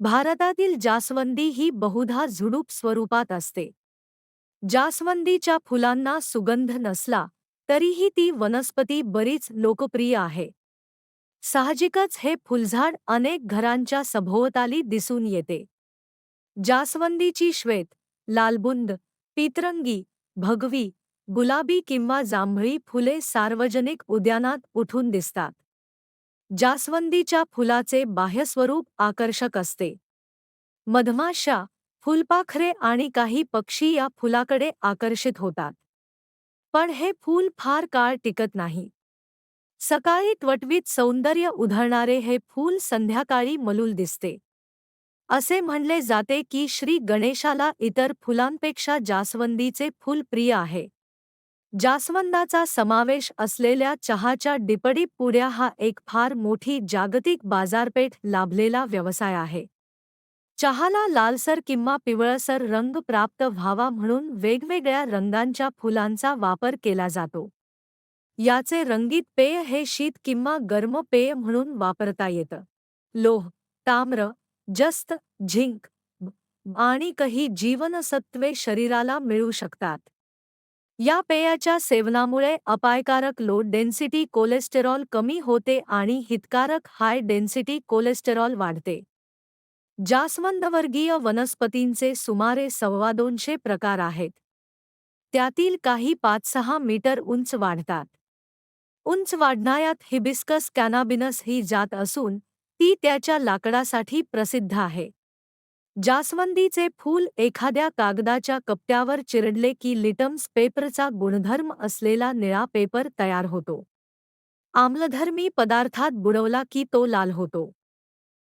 भारतातील जास्वंदी ही बहुधा झुडूप स्वरूपात असते. जास्वंदीच्या फुलांना सुगंध नसला तरीही ती वनस्पती बरीच लोकप्रिय आहे. साहजिकच हे फुलझाड अनेक घरांच्या सभोवताली दिसून येते. जास्वंदीची श्वेत लालबुंद पितरंगी भगवी गुलाबी किंवा जांभळी फुले सार्वजनिक उद्यानात उठून दिसतात. जास्वंदीच्या फुलाचे बाह्यस्वरूप आकर्षक असते. मधमाशा फुलपाखरे आणि काही पक्षी या फुलाकडे आकर्षित होतात. पण हे फूल फार काळ टिकत नाही. सकाळी त्वटवीत सौंदर्य उधळणारे हे फूल संध्याकाळी मलूल दिसते. असे म्हणले जाते की श्री गणेशाला इतर फुलांपेक्षा जास्वंदीचे फूल प्रिय आहे. जास्वंदाचा समावेश असलेल्या चहाच्या डिपडी पुऱ्या हा एक फार मोठी जागतिक बाजारपेठ लाभलेला व्यवसाय आहे. चहाला लालसर किंवा पिवळसर रंग प्राप्त व्हावा म्हणून वेगवेगळ्या रंगांच्या फुलांचा वापर केला जातो. याचे रंगीत पेय हे शीत किंवा गर्म पेय म्हणून वापरता येतं. लोह ताम्र जस्त झिंक आणि काही जीवनसत्वे शरीराला मिळू शकतात. या पेयाच्या सेवनामुळे अपायकारक लो डेन्सिटी कोलेस्टेरॉल कमी होते आणि हितकारक हाय डेन्सिटी कोलेस्टेरॉल वाढते. जास्वंदवर्गीय वनस्पतींचे सुमारे सव्वा दोनशे प्रकार आहेत. त्यातील काही पाच सहा मीटर उंच वाढतात. उंच वाढणाऱ्यात हिबिस्कस कॅनाबिनस ही जात असून ती त्याच्या लाकडासाठी प्रसिद्ध आहे. जास्वंदीचे फूल एखाद्या कागदाच्या कपट्यावर चिरडले की लिटम्स पेपरचा गुणधर्म असलेला निळा पेपर तयार होतो. आम्लधर्मी पदार्थात बुडवला की तो लाल होतो.